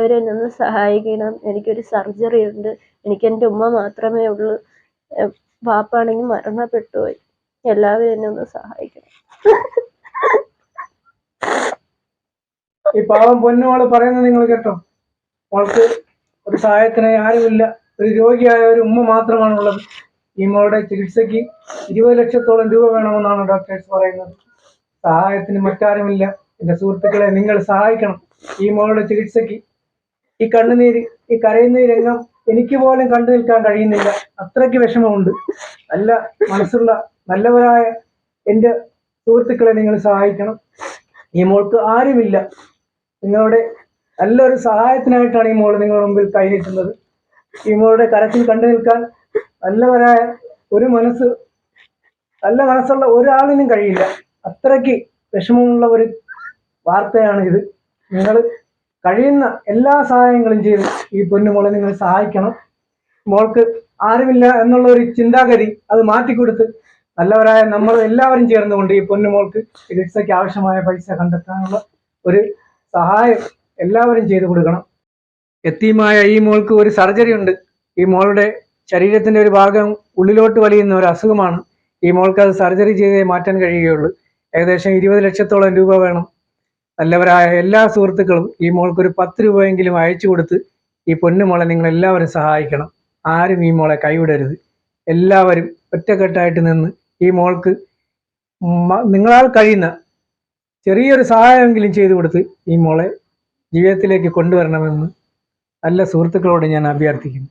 എല്ലാവരും ഒന്ന് സഹായിക്കണം. എനിക്കൊരു സർജറി ഉണ്ട്. എനിക്ക് എന്റെ ഉമ്മ മാത്രമേ ഉള്ളൂ. പാപ്പാണെങ്കിൽ മരണപ്പെട്ടു പോയി എല്ലാവരും എന്നെ ഒന്ന് സഹായിക്കണം. ഈ പാവം പൊന്നുമോൾ പറയുന്നത് നിങ്ങൾ കേട്ടോ. മോൾക്ക് ഒരു സഹായത്തിനായി ആരുമില്ല. ഒരു രോഗിയായ ഒരു ഉമ്മ മാത്രമാണുള്ളത്. ഈ മോളുടെ ചികിത്സയ്ക്ക് ഇരുപത് ലക്ഷത്തോളം രൂപ വേണമെന്നാണ് ഡോക്ടേഴ്സ് പറയുന്നത്. സഹായത്തിന് മറ്റാരുമില്ല. എന്റെ സുഹൃത്തുക്കളെ നിങ്ങൾ സഹായിക്കണം. ഈ മോളുടെ ചികിത്സയ്ക്ക് ഈ കണ്ണുനീര് ഈ കരയുന്ന ഈ രംഗം എനിക്ക് പോലും കണ്ടു നിൽക്കാൻ കഴിയുന്നില്ല. അത്രയ്ക്ക് വിഷമമുണ്ട്. നല്ല മനസ്സുള്ള നല്ലവരായ എന്റെ സുഹൃത്തുക്കളെ നിങ്ങൾ സഹായിക്കണം. ഈ മോൾക്ക് ആരുമില്ല. നിങ്ങളുടെ നല്ലൊരു സഹായത്തിനായിട്ടാണ് ഈ മോൾ നിങ്ങളുടെ മുമ്പിൽ കൈനീട്ടുന്നത് ഈ മോളുടെ കരച്ചിൽ കണ്ടു നിൽക്കാൻ നല്ലവരായ ഒരു മനസ്സ് നല്ല മനസ്സുള്ള ഒരാളിനും കഴിയില്ല. അത്രയ്ക്ക് വിഷമമുള്ള ഒരു വാർത്തയാണ് ഇത്. നിങ്ങൾ കഴിയുന്ന എല്ലാ സഹായങ്ങളും ചെയ്ത് ഈ പൊന്നുമോളെ നിങ്ങൾ സഹായിക്കണം. മോൾക്ക് ആരുമില്ല എന്നുള്ള ഒരു ചിന്താഗതി അത് മാറ്റിക്കൊടുത്ത് നല്ലവരായ നമ്മൾ എല്ലാവരും ചേർന്നുകൊണ്ട് ഈ പൊന്നുമോൾക്ക് ചികിത്സയ്ക്ക് ആവശ്യമായ പൈസ കണ്ടെത്താനുള്ള ഒരു സഹായം എല്ലാവരും ചെയ്തു കൊടുക്കണം. എത്തിയുമായ ഈ മോൾക്ക് ഒരു സർജറി ഉണ്ട്. ഈ മോളുടെ ശരീരത്തിന്റെ ഒരു ഭാഗം ഉള്ളിലോട്ട് വലിയുന്ന ഒരു അസുഖമാണ്. ഈ മോൾക്ക് അത് സർജറി ചെയ്തേ മാറ്റാൻ കഴിയുകയുള്ളൂ. ഏകദേശം ഇരുപത് ലക്ഷത്തോളം രൂപ വേണം. നല്ലവരായ എല്ലാ സുഹൃത്തുക്കളും ഈ മോൾക്ക് ഒരു പത്ത് രൂപയെങ്കിലും അയച്ചു കൊടുത്ത് ഈ പൊന്നുമോളെ നിങ്ങൾ എല്ലാവരും സഹായിക്കണം. ആരും ഈ മോളെ കൈവിടരുത്. എല്ലാവരും ഒറ്റക്കെട്ടായിട്ട് നിന്ന് ഈ മോൾക്ക് നിങ്ങളാൽ കഴിയുന്ന ചെറിയൊരു സഹായമെങ്കിലും ചെയ്തു കൊടുത്ത് ഈ മോളെ ജീവിതത്തിലേക്ക് കൊണ്ടുവരണമെന്ന് നല്ല സുഹൃത്തുക്കളോട് ഞാൻ അഭ്യർത്ഥിക്കുന്നു.